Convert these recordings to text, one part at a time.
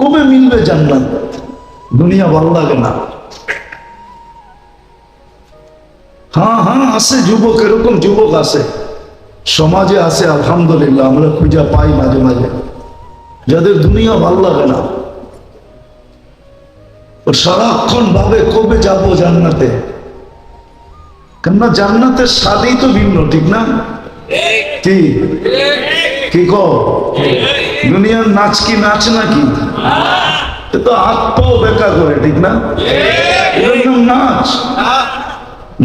কবে মিলবে জান্নাত? দুনিয়া ভালো লাগে না। হ্যাঁ হ্যাঁ আছে যুবক, এরকম যুবক আছে। সমাজে আছে, আলহামদুলিল্লাহ, আমরা খুঁজা পাই মাঝে মাঝে। যাদের দুনিয়া ভালো লাগে না। সারাক্ষণ ভাবে কবে যাব জান্নাতে? কেননা জান্নাতের স্বাদেই তো ভিন্ন, ঠিক না? কি? কি কো দুনিয়ার নাচ কি নাচ নাকি? তো হাত পাও বেকা করে, ঠিক না? এরকম নাচ?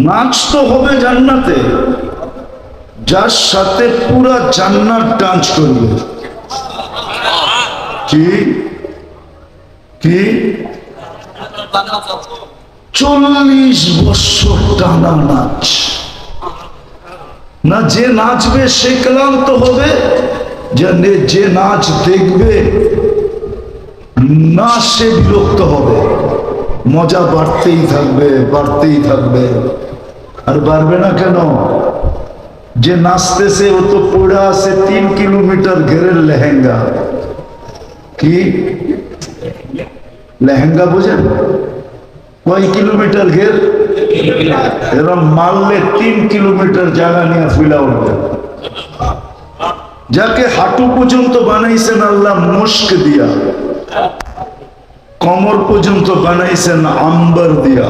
নাচ তো হবে জান্নাতে। যার সাথে পুরা জান্নাত ডান্স করবে। কি? কি? চল্লিশ বছর টানা নাচ। না যে নাচবে, সে ক্লান্ত হবে। যে নে- যে নাচ দেখবে না সে বিরক্ত হবে মজা বাড়তেই থাকবে বাড়তেই থাকবে আর বাড়বে না কেন যে নাচতেছে ও তো পড়ে আছে তিন কিলোমিটার ঘেরের লেহেঙ্গা কি লেহেঙ্গা বুঝেন কয় কিলোমিটার ঘের এরকম মারলে তিন কিলোমিটার জায়গা নিয়ে ফুলা উঠবে যাকে হাঁটু পর্যন্ত বানাইছেন আল্লাহ মুস্ক দিয়া, কমর পর্যন্ত বানাইছেন আম্বার দিয়া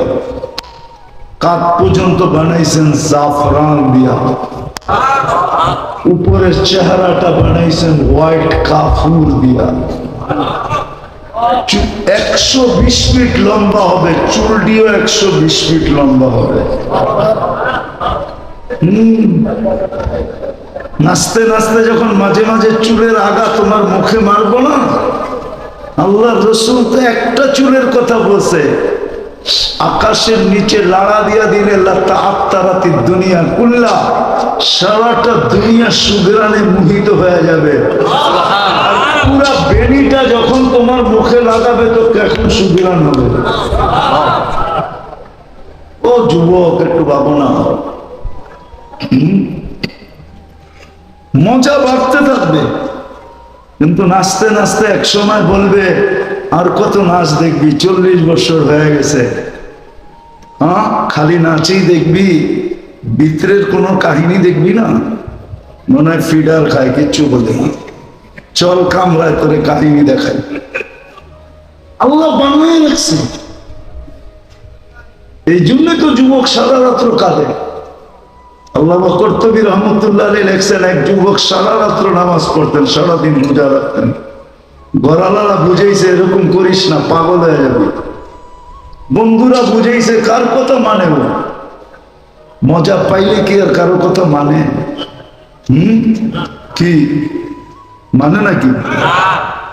কাক পর্যন্ত বানাইছেন জাফরান দিয়া, উপরের চেহারাটা বানাইছেন হোয়াইট কাফুর দিয়া একশো বিশ ফিট লম্বা হবে, চুলটিও একশো বিশ ফিট লম্বা হবে। নাচতে নাচতে যখন মাঝে মাঝে চুলের আগা তোমার মুখে মারবো না আল্লাহ রসুল তো একটা চুলের কথা বলছে, আকাশের নিচে লাড়া দিয়া দিলে আত্মারাতি দুনিয়া কুল্লা, সারাটা দুনিয়া সুগ্রানে মোহিত হয়ে যাবে। পুরা বেনিটা যখন তোমার মুখে লাগাবে তো কেমন সুগ্রান হবে। ও যুবক, একটু ভাবনা হুম? মজা বাড়তে থাকবে। কিন্তু নাচতে নাচতে এক সময় বলবে, আর কত নাচ দেখবি? চল্লিশ বছর হয়ে গেছে। খালি নাচেই দেখবি? ভিতরের কোনো কাহিনী দেখবি না? মনে হয় ফিডার খায়, কিচ্ছু বলে না। চল কামরায় তোরে কাহিনী দেখাই। আল্লাহ বানায় রাখছে। এই জন্য তো যুবক সারা রাত্র কাঁদে। আল্লাহ কর্তবী রহমতুল্লাহ আলী লেখছেন, এক যুবক সারা রাত্র নামাজ পড়তেন, সারাদিন রোজা রাখতেন। গড়ালারা বুঝাইছে, এরকম করিস না, পাগল হয়ে যাবে। বন্ধুরা বুঝাইছে, কার কথা মানে ও? মজা পাইলে কি আর কারও কথা মানে? হুম? কি? মানে নাকি?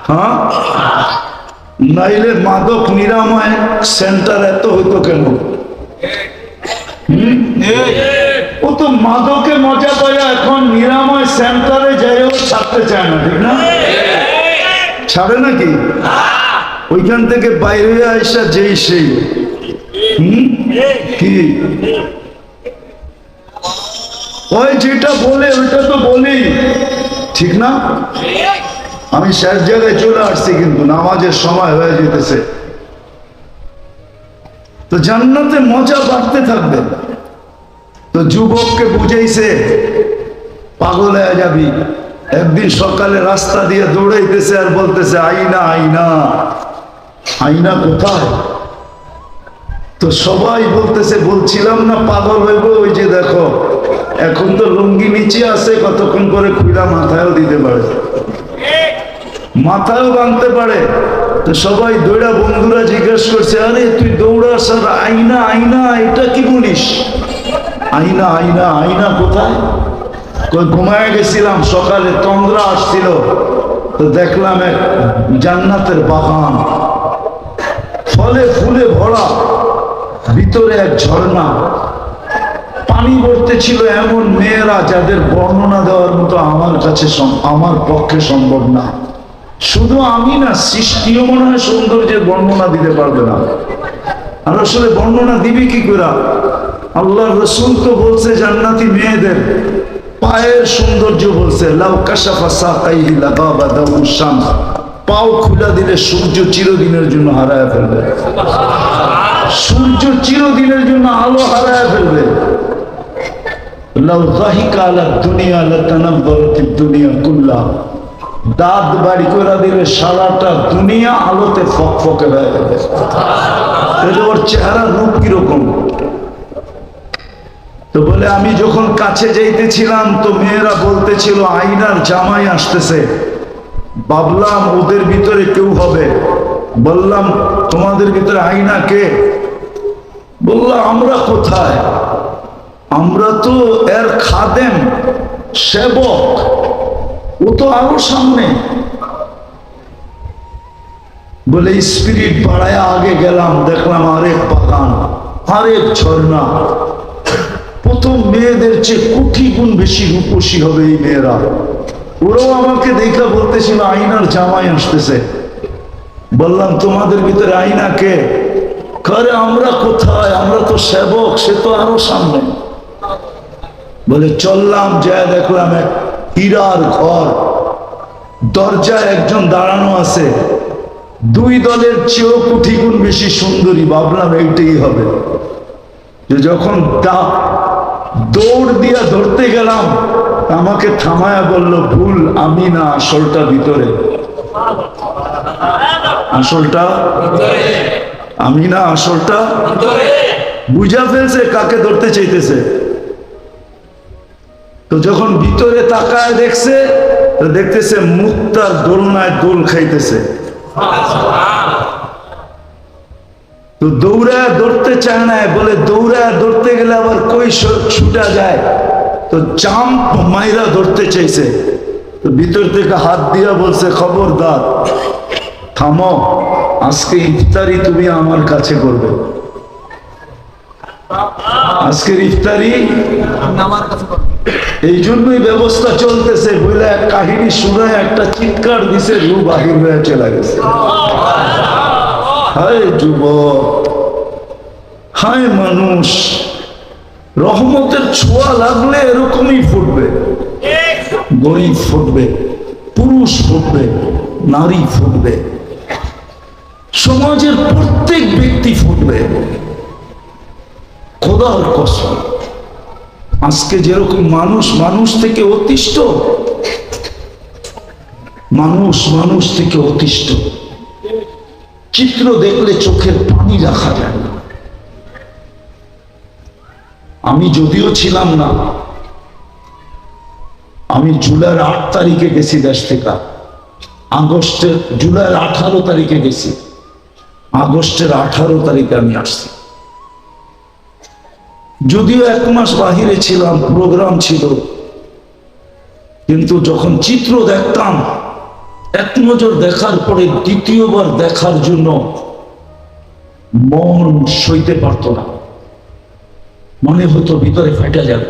হ্যাঁ? নাইলে মাদক নিরাময় সেন্টার এত হইতো কেন? হুম? ও তো মাদকে মজা এখন নিরাময় সেন্টারে ছাড়তে চায় না, ঠিক না? ছাড়ে নাকি? ওইখান থেকে বাইরে আইসা যেই সেই। কি? ওই যেটা বলে, ওইটা তো বলি। ঠিক না? আমি শেষ জায়গায় চলে আসছি কিন্তু, নামাজের সময় হয়ে যেতেছে। তো জান্নাতে মজা বাড়তে থাকবে। তো যুবককে বুঝাইছে, পাগল হয়ে যাবি। একদিন সকালে রাস্তা দিয়ে দৌড়াইতেছে আর বলতেছে আইনা আইনা আইনা কোথায়? তো সবাই বলতেছে, বলছিলাম না পাগল হইব, ওই যে দেখো, এখন তো লুঙ্গি নিচে আছে, কতক্ষণ করে খুইলা মাথায়ও দিতে পারে। মাথায়ও বাঁধতে পারে। তো সবাই দৌড়া, বন্ধুরা জিজ্ঞেস করছে, আরে, তুই দৌড়াস আর আইনা আইনা এটা কি বলিস? আইনা আইনা আইনা কোথায়? ঘুমায় গেছিলাম, সকালে তন্দ্রা আসছিল। তো দেখলাম এক জান্নাতের বাগান। ফলে ফুলে ভরা, ভিতরে এক ঝর্ণা। পানি ছিল এমন মেয়েরা যাদের বর্ণনা দেওয়ার মতো আমার কাছে আমার পক্ষে সম্ভব না। শুধু আমি না, সৃষ্টিও মনে হয় সৌন্দর্যের বর্ণনা দিতে পারবে না। আর আসলে বর্ণনা দিবি কি করে? আল্লাহ রসুল তো বলছে জান্নাতি মেয়েদের পায়ের সৌন্দর্য বলছে পাও খুলা দিলে সূর্য চিরদিনের জন্য হারায় ফেলবে। সূর্য চিরদিনের জন্য আলো হারায় ফেলবে। দাঁত বাড়ি করে দিলে দুনিয়া আলোতে ফকফকে হয়ে যাবে। ওর চেহারার রূপ কীরকম? তো বলে, আমি যখন কাছে যাইতেছিলাম তো মেয়েরা বলতেছিল আইনার জামাই আসতেছে। ভাবলাম ওদের ভিতরে কেউ হবে। বললাম, তোমাদের ভিতরে আইনা কে? বললাম আমরা কোথায়? আমরা তো এর খাদেম, সেবক। ও তো আরও সামনে। বলে, স্পিরিট বাড়ায় আগে গেলাম, দেখলাম আরেক বাগান, আরেক ঝর্ণা। প্রথম মেয়েদের চেয়ে কোটি গুণ বেশি রূপসী হবে এই মেয়েরা। ওরাও আমাকে দেখা বলতেছিল আইনার জামাই আসতেছে। বললাম, তোমাদের ভিতরে আইনা কে? করে, আমরা কোথায়? আমরা তো সেবক, সে তো আরও সামনে। বলে, চললাম যা দেখলাম এক হীরার ঘর। দরজায় একজন দাঁড়ানো আছে। দুই দলের চেয়েও কোটি গুণ বেশি সুন্দরী। ভাবলাম, এইটাই হবে। যে যখন দৌড় দিয়া ধরতে গেলাম। আমাকে থামায়া বলল, ভুল, আমি না, আসলটা ভিতরে। আসলটা? আমি না, আসলটা? বুঝা ফেলছে, কাকে ধরতে চাইতেছে? তো যখন ভিতরে তাকায় দেখছে দেখতেছে মুক্তার দোলনায় দোল খাইতেছে। তো দৌড়া দৌড়তে চায় না বলে দৌড়া দৌড়তে গেলে আবার কই ছুটা যায়? তো জাম্প মাইরা ধরতে চাইছে। তো ভিতর থেকে হাত দিয়া বলছে খবরদার থামো আজকে ইফতারি তুমি আমার কাছে করবে। আজকের ইফতারি আমার কাছে এই জন্যই ব্যবস্থা চলতেছে বলে এক কাহিনী শুনে একটা চিৎকার দিছে রু বাহির হয়ে চলে গেছে। হায় যুবক, হায় মানুষ, রহমতের ছোঁয়া লাগলে এরকমই ফুটবে। গরিব ফুটবে, পুরুষ ফুটবে, নারী ফুটবে, সমাজের প্রত্যেক ব্যক্তি ফুটবে। খোদার কসম, আজকে যেরকম মানুষ মানুষ থেকে অতিষ্ঠ, মানুষ মানুষ থেকে অতিষ্ঠ। চিত্র দেখলে চোখের পানি রাখা যায় না। আমি যদিও ছিলাম না, আমি জুলাইয়ের আট তারিখে গেছি দেশ থেকে। আগস্টের, জুলাইয়ের আঠারো তারিখে গেছি। আগস্টের আঠারো তারিখে আমি আসছি। যদিও এক মাস বাহিরে ছিলাম প্রোগ্রাম ছিল, কিন্তু যখন চিত্র দেখতাম এক নজর দেখার পরে দ্বিতীয়বার দেখার জন্য মন সইতে পারত না। মনে হতো ভিতরে ফেটে যাবে।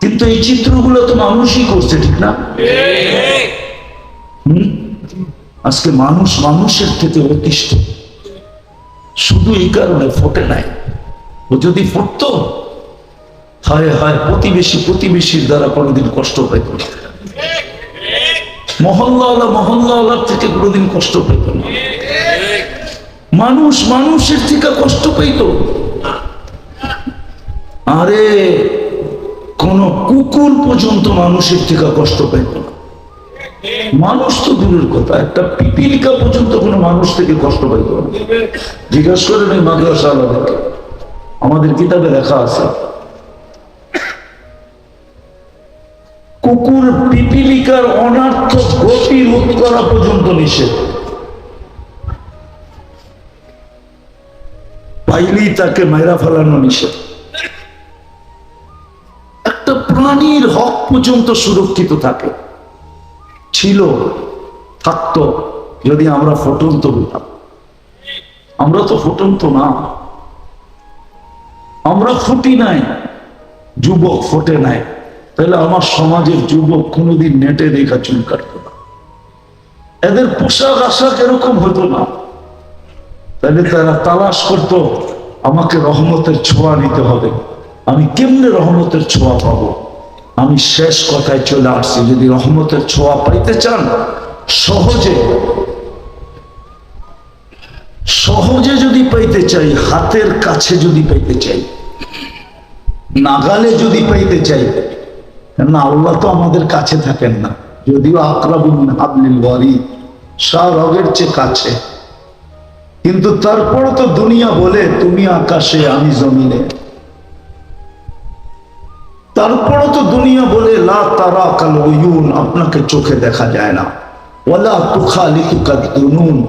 কিন্তু এই চিত্রগুলো তো মানুষই করছে, ঠিক না? আজকে মানুষ মানুষের থেকে অতিষ্ঠ। শুধু এই কারণে ফোটে নাই। ও যদি ফুটতো, হায় হায়, প্রতিবেশী প্রতিবেশীর দ্বারা কোনোদিন কষ্ট না। মহল্লাওয়ালা মহল্লাওয়ালার থেকে কোনোদিন কষ্ট পেত না। মানুষ মানুষের থেকে কষ্ট পেত। আরে, কোন কুকুর পর্যন্ত মানুষের থেকে কষ্ট পেত না। মানুষ তো দূরের কথা, একটা পিপিলিকা পর্যন্ত কোনো মানুষ থেকে কষ্ট পাইত না। জিজ্ঞাসা করেন এই মাদ্রাসা আমাদের কিতাবে লেখা আছে কুকুর পিপিলিকার অনার্থ গতি রোধ করা পর্যন্ত নিষেধ। পাইলেই তাকে মেরা ফেলানো নিষেধ। একটা প্রাণীর হক পর্যন্ত সুরক্ষিত থাকে। ছিল, থাকতো, যদি আমরা ফুটন্ত হইতাম। আমরা তো ফুটন্ত না। আমরা ফুটি নাই, যুবক ফোটে নাই। তাহলে আমার সমাজের যুবক কোনোদিন নেটে দেখা চুল কাটতো না। এদের পোশাক আশাক এরকম হতো না। তাহলে তারা তালাশ করত, আমাকে রহমতের ছোঁয়া নিতে হবে। আমি কেমনে রহমতের ছোঁয়া পাবো? আমি শেষ কথায় চলে আসছি। যদি রহমতের ছোঁয়া পাইতে চান, সহজে সহজে যদি পাইতে চাই, হাতের কাছে যদি পাইতে চাই, নাগালে যদি পাইতে চাই না আল্লাহ তো আমাদের কাছে থাকেন না। যদিও শাহ রগের চেয়ে কাছে। কিন্তু তারপরও তো দুনিয়া বলে, তুমি আকাশে, আমি জমিনে। তারপরও তো দুনিয়া বলে, লা তারা কাল ওয়ুন আপনাকে চোখে দেখা যায় না। ওলা তুখা লিতুকা দুনুন,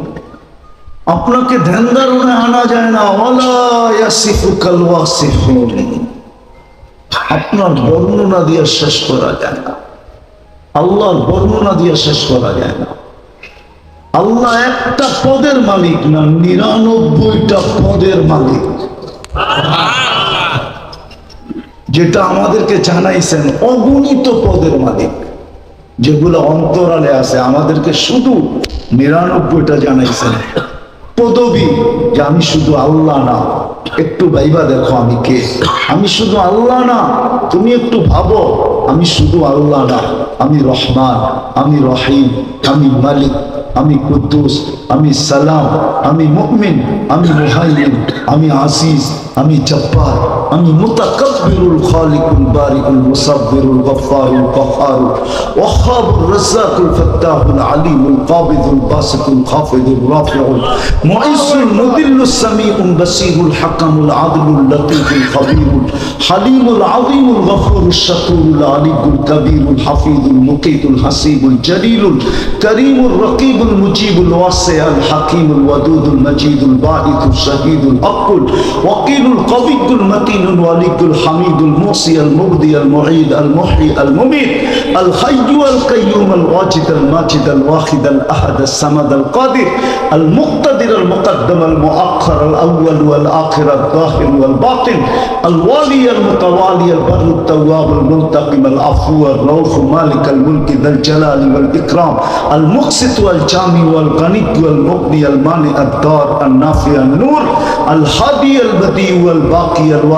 আপনাকে ধ্যান ধারণে আনা যায় না। ওলা ইয়াসিফু কাল ওয়াসিফুন আপনার বর্ণনা দিয়ে শেষ করা যায় না। আল্লাহর বর্ণনা দিয়ে শেষ করা যায় না। আল্লাহ একটা পদের মালিক না, নিরানব্বইটা পদের মালিক। যেটা আমাদেরকে জানাইছেন, অগণিত পদের মালিক। যেগুলো অন্তরালে আছে, আমাদেরকে শুধু নিরানব্বইটা জানাইছেন। পদবি, যে আমি শুধু আল্লাহ না একটু ভাইবা দেখো আমি কে। আমি শুধু আল্লাহ না, তুমি একটু ভাবো, আমি শুধু আল্লাহ না। আমি রহমান, আমি রহিম, আমি মালিক, আমি কুদ্দুস, আমি সালাম, আমি মুমিন, আমি মুহাইমিন, আমি আসিস আমি জব্বার। আমি মুতাকাব্বিরুল খালিকুল বারিকুল মুসাব্বিরুল গফফারুল কহ্হারুল ওয়াহ্হাবুর রাজ্জাকুল ফাত্তাহুল আলিমুল কাবিদুল বাসিতুল খাফিদুল রাফিউল মুইসুল মুদিল্লুস সামিউল বাসীরুল হাকামুল আদলুল লতীফুল খবীরুল হালিমুল আযীমুল গফুরুশ শাকুরুল আলিকুল কবীরুল হাফিজুল মুকিতুল হাসিবুল জলিলুল করিমুল রকিবুল মুজিবুল ওয়াসিউল হাকিমুল ওয়াদুদুল মজিদুল বাঈতুল শহীদুল আকুল ওয়াকিলুল কবিয়ুল মতিনুল ওয়ালিকুল হামিদুল মুসি আল মুবদি আল মুঈদ আল মুহয়ি আল মুমিত আল হাইয়্যু আল কাইয়্যুম আল ওয়াজিদ আল মাজিদ আল ওয়াহিদ আল আহাদ আল সামাদ আল কাদির আল মুক্তাদির আল মুকদ্দম আল মুআخر আল আউয়াল ওয়াল আখির আল যাহির ওয়াল বাতিন আল ওয়ালি আল মুতাওয়ালি আল বার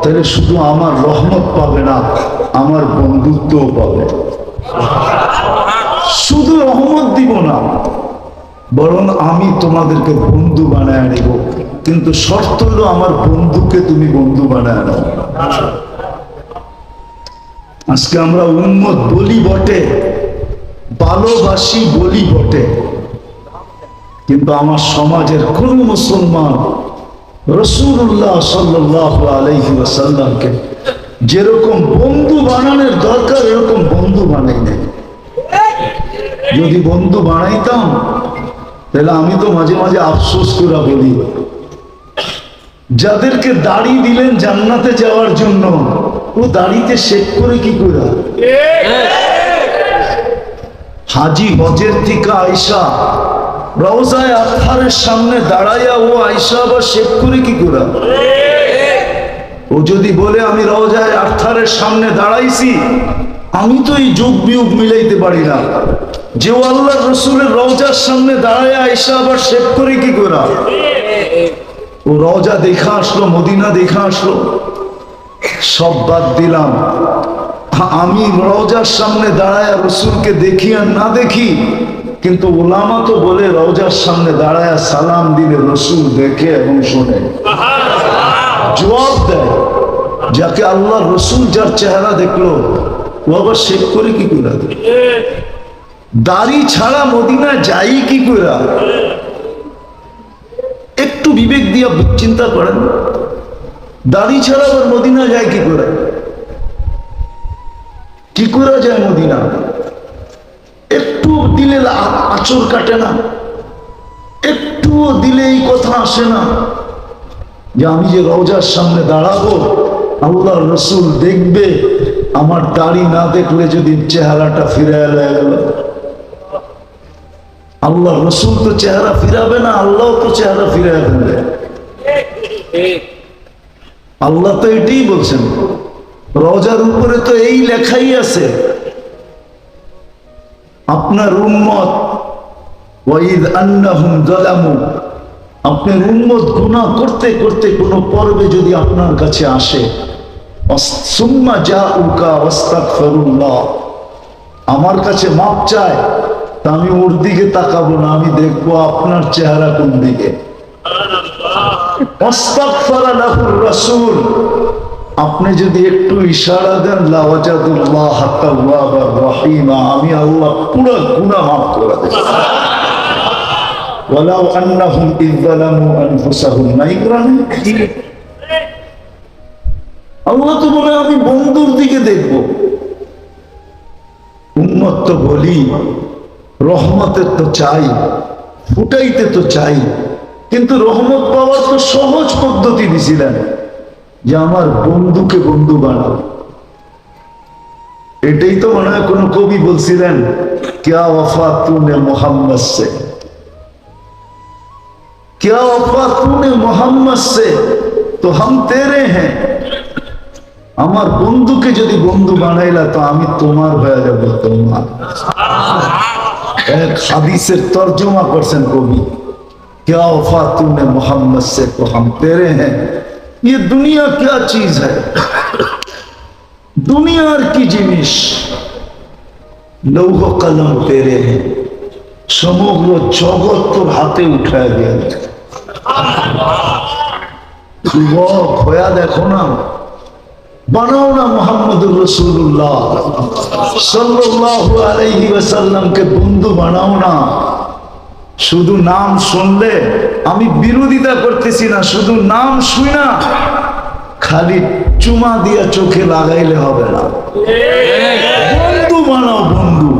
তাহলে শুধু আমার রহমত পাবে না, আমার বন্ধুত্বও পাবে। শুধু রহমত দিব না, বরং আমি তোমাদেরকে বন্ধু বানায় নেব কিন্তু শর্ত হলো আমার বন্ধুকে তুমি বন্ধু বানায় নাও। আজকে আমরা উন্মত বলি বটে, ভালোবাসি বলি বটে। কিন্তু আমার সমাজের কোন মুসলমান রসুল্লাহ সাল্লাহ আলহি ওয়াসাল্লামকে যেরকম বন্ধু বানানোর দরকার এরকম বন্ধু বানাই নেই। যদি বন্ধু বানাইতাম তাহলে আমি তো মাঝে মাঝে আফসোস করে বলি। যাদেরকে দাড়ি দিলেন জান্নাতে যাওয়ার জন্য ও দাড়িতে শেখ করে কি করে হাজি হজের থেকে আয়সা রওজায় আথারের সামনে দাঁড়াইয়া ও আয়সা আবার শেখ করে কি করে? ও যদি বলে, আমি রওজায় আথারের সামনে দাঁড়াইছি, আমি তো এই যোগ বিয়োগ মিলাইতে পারি না। যে ও আল্লাহ রসুলের রওজার সামনে দাঁড়ায় আয়সা আবার শেখ করে কি করে? ও রওজা দেখা আসলো, মদিনা দেখা আসলো। সব বাদ দিলাম। আমি রওজার সামনে দাঁড়ায় রসুলকে দেখি আর না দেখি কিন্তু ওলামা তো বলে রওজার সামনে দাঁড়ায় সালাম দিলে রসুল দেখে এবং শোনে। জবাব দেয়, যাকে আল্লাহ রসুল যার চেহারা দেখল, ও আবার শেখ করে কি করে দাড়ি ছাড়া মদিনা যাই কি করে একটু বিবেক দিয়া চিন্তা করেন, দাড়ি ছাড়া আবার মদিনা যায় কি করে কি করে যায় মদিনা? দিলে আ- আঁচড় কাটে না। একটুও দিলে এই কথা আসে না। যে আমি যে রওজার সামনে দাঁড়াবো আল্লাহ রসুল দেখবে, আমার দাড়ি না দেখলে যদি চেহারাটা ফিরে গেল। আল্লাহ রসুল তো চেহারা ফিরাবে না আল্লাহ তো চেহারা ফিরাবে ফেলবে। আল্লাহ তো এটাই বলছেন। রজার উপরে তো এই লেখাই আছে। আপনার উম্মত ওয়াইদ আন্নাহুম জালামু আপনার উম্মত গুনাহ করতে করতে কোনো পর্বে যদি আপনার কাছে আসে ওয়াস্তাগফিরুল্লাহ আমার কাছে মাপ চায় তা আমি ওর দিকে তাকাবো না আমি দেখব আপনার চেহারা কোন দিকে। রাসূল আপনি যদি একটু ইশারা দেন আমি আল্লাহ পুরো গুনাহ মাফ করে দেব। তো বলে, আমি বন্ধুর দিকে দেখব। উম্মত তো বলি, রহমতের তো চাই, ফুটাইতে তো চাই, কিন্তু রহমত পাওয়ার তো সহজ পদ্ধতি দিছিলেন। যে আমার বন্ধুকে বন্ধু বানাও। এটাই তো মনে হয় কোনো কবি বলছিলেন, ক্যা ওফা তুনে মোহাম্মদ সে। ক্যা ওফা তুনে মোহাম্মদ সে? তো হাম তেরে হ্যাঁ। আমার বন্ধুকে যদি বন্ধু বানাইলা, তো আমি তোমার হয়ে যাব তোমার। এক হাদিসের তর্জমা করছেন কবি, ক্যা ওফা তুনে মোহাম্মদ সে, তো হাম তেরে হ্যাঁ। ये दुनिया क्या चीज है দুনিয়ার কি জিনিস লৌহ কলম তেরে হ্যাঁ সমগ্র জগৎ তোর হাতে উঠায় গেল যুবক হয়া দেখো না বানাও না মোহাম্মদুর রসুল্লাহ সাল্লাল্লাহু আলাইহি ওয়াসাল্লামকে বন্ধু বানাও না শুধু নাম শুনলে আমি বিরোধিতা করতেছি না, শুধু নাম শুই না, খালি চুমা দিয়া চোখে লাগাইলে হবে না। বন্ধু বানাও বন্ধু।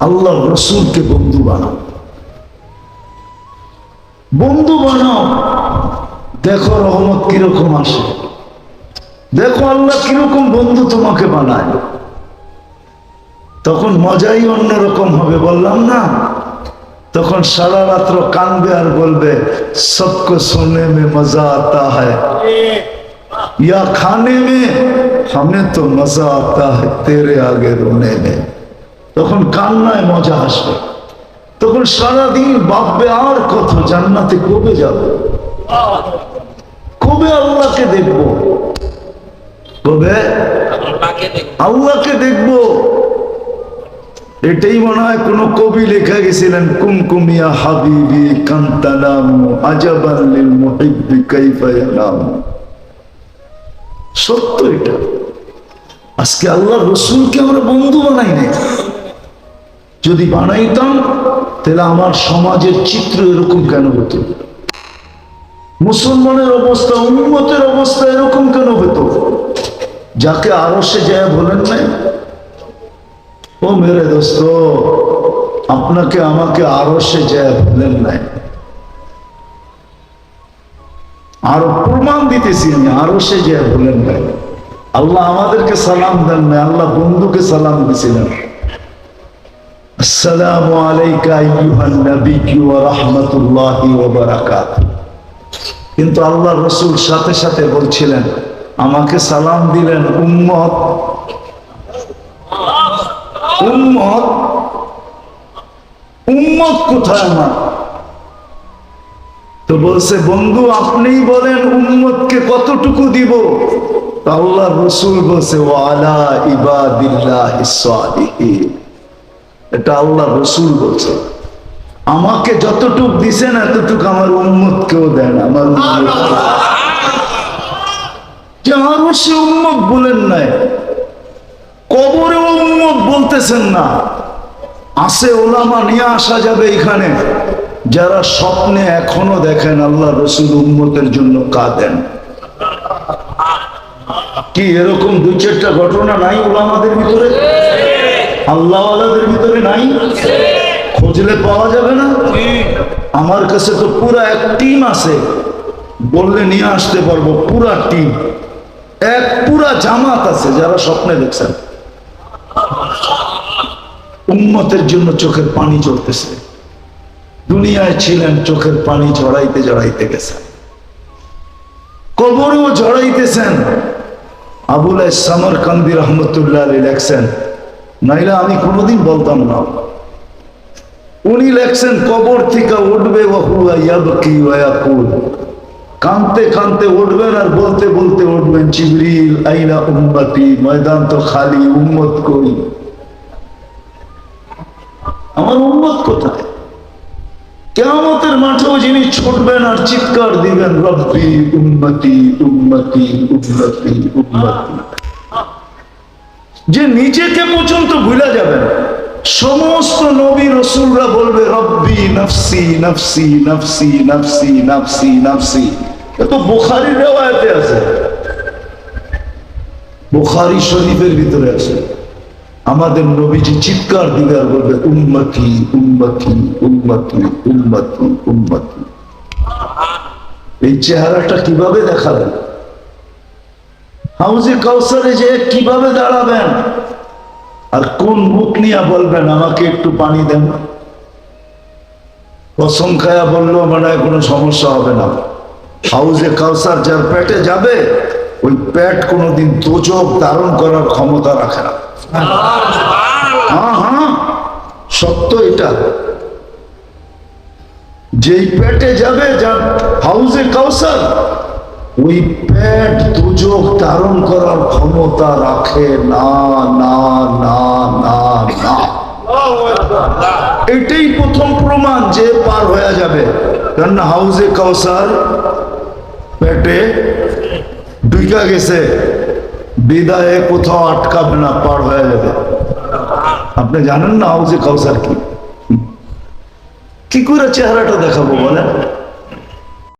আল্লাহ রসুলকে বন্ধু বানাও। বন্ধু বানাও। দেখো রহমত কীরকম আসে। দেখো আল্লাহ কীরকম বন্ধু তোমাকে বানায়। তখন মজাই অন্যরকম হবে, বললাম না। তখন সারা রাত্র কানবে আর বলবে সবকো সোনে মে মজা আতা হ্যায় या खाने में हमें तो मजा आता है तेरे आगे रोने में তখন কান্নায় মজা আসবে তখন সারাদিন ভাববে আর কত জান্নাতে কবে যাব কবে আল্লাহকে দেখব কবে আল্লাহকে দেখব এটাই মনে হয় কোন কবি লেখা গেছিলেন, কুমকুমিয়া হাবিবি কান্তানাম, আজাবান লিল মুহিব্বি কাইফা সত্য এটা। আজকে আল্লাহ রসুলকে আমরা বন্ধু বানাই নাই। যদি বানাইতাম, তাহলে আমার সমাজের চিত্র এরকম কেন হতো? মুসলমানের অবস্থা উন্মতের অবস্থা এরকম কেন হতো? যাকে আরও সে যায় বলেন নাই ও মেরে দোস্ত, আপনাকে, আমাকে আরও সে যায় বলেন নাই। আরও প্রমাণ দিতেছি আমি, আরও সে যে বলেন নাই। আল্লাহ আমাদেরকে সালাম দেন না আল্লাহ বন্ধুকে সালাম দিছিলেন আসসালামু আলাইকা আইয়ুহান নাবিয়্যু ওয়া রাহমাতুল্লাহি ওয়া কিন্তু আল্লাহ রসুল সাথে সাথে বলছিলেন, আমাকে সালাম দিলেন উম্মত উম্মত উম্মত কোথায় আমার? তো বলছে, বন্ধু, আপনিই বলেন উম্মতকে কতটুকু দিব? আল্লাহ রসুল বলছে, ওয়ালা ইবাদিল্লাহ এটা আল্লাহ রসুল বলছে। আমাকে যতটুক দিছেন, এতটুক আমার উম্মতকেও দেন। আমার উম্মত। সে বলেন নাই কবরে উম্মত না। আসে ওলামা নিয়ে আসা যাবে এখানে। যারা স্বপ্নে এখনও দেখেন আল্লাহ রসুল উম্মতের জন্য কাঁদেন। কি এরকম দুই চারটা ঘটনা নাই ওলামাদের ভিতরে? আল্লাহওয়ালাদের ভিতরে নাই? খুঁজলে পাওয়া যাবে না? আমার কাছে তো পুরা এক টিম আছে। বললে নিয়ে আসতে পারব পুরা টিম। এক পুরা জামাত আছে যারা স্বপ্নে দেখছেন। উম্মতের জন্য চোখের পানি ঝরতেছে। দুনিয়ায় ছিলেন, চোখের পানি ঝরাইতে ঝরাইতে গেছেন। কবরেও ঝরাইতেছেন। আবুল সামর কান্দি রহমতুল্লাহ আলী লেখছেন, নাইলে আমি কোনোদিন বলতাম না উনি লেখছেন, কবর থেকে উঠবে কানতে কানতে উঠবেন আর বলতে বলতে উঠবেন, জিবরিল আইনা উম্মতি, ময়দান তো খালি, উম্মত করি। আমার উম্মত কোথায়? কেমতের মাঠেও যিনি ছুটবেন আর চিৎকার দিবেন, রব্বি উন্নতি উন্নতি উন্নতি উন্নতি যে নিজেকে পর্যন্ত ভুলে যাবেন, সমস্ত নবী রসুলরা বলবে, রব্বি নফসি নফসি নফসি নফসি নফসি নফসি। এ তো বুখারির রেওয়ায়তে আছে। বুখারি শরীফের ভিতরে আছে। আমাদের নবীজি চিৎকার দিবে আর বলবে উন্মতি উন্মতি উন্মতি উন্মতি এই চেহারাটা কীভাবে দেখাবেন? হাউজে কাউসারে যে কীভাবে দাঁড়াবেন? আর কোন মুখ নিয়ে বলবেন, আমাকে একটু পানি দেন। কসম খায়া মানে কোনো সমস্যা হবে না। হাউজে কাউসার যার পেটে যাবে, ওই পেট কোনোদিন দোজক ধারণ করার ক্ষমতা রাখে না। সত্য এটা। যেই পেটে যাবে যার হাউজে কাউসার, ওই পেট দুযোগ ধারণ করার ক্ষমতা রাখে না না না না না। এটাই প্রথম প্রমাণ যে পার হয়ে যাবে। কারণ হাউজে কাউসার পেটে ডুইকা গেছে। বিদায়ে কোথাও আটকাবে না, পার হয়ে যাবে। আপনি জানেন না হাউজে কাউসার কি? কি করে চেহারাটা দেখাবো বলেন?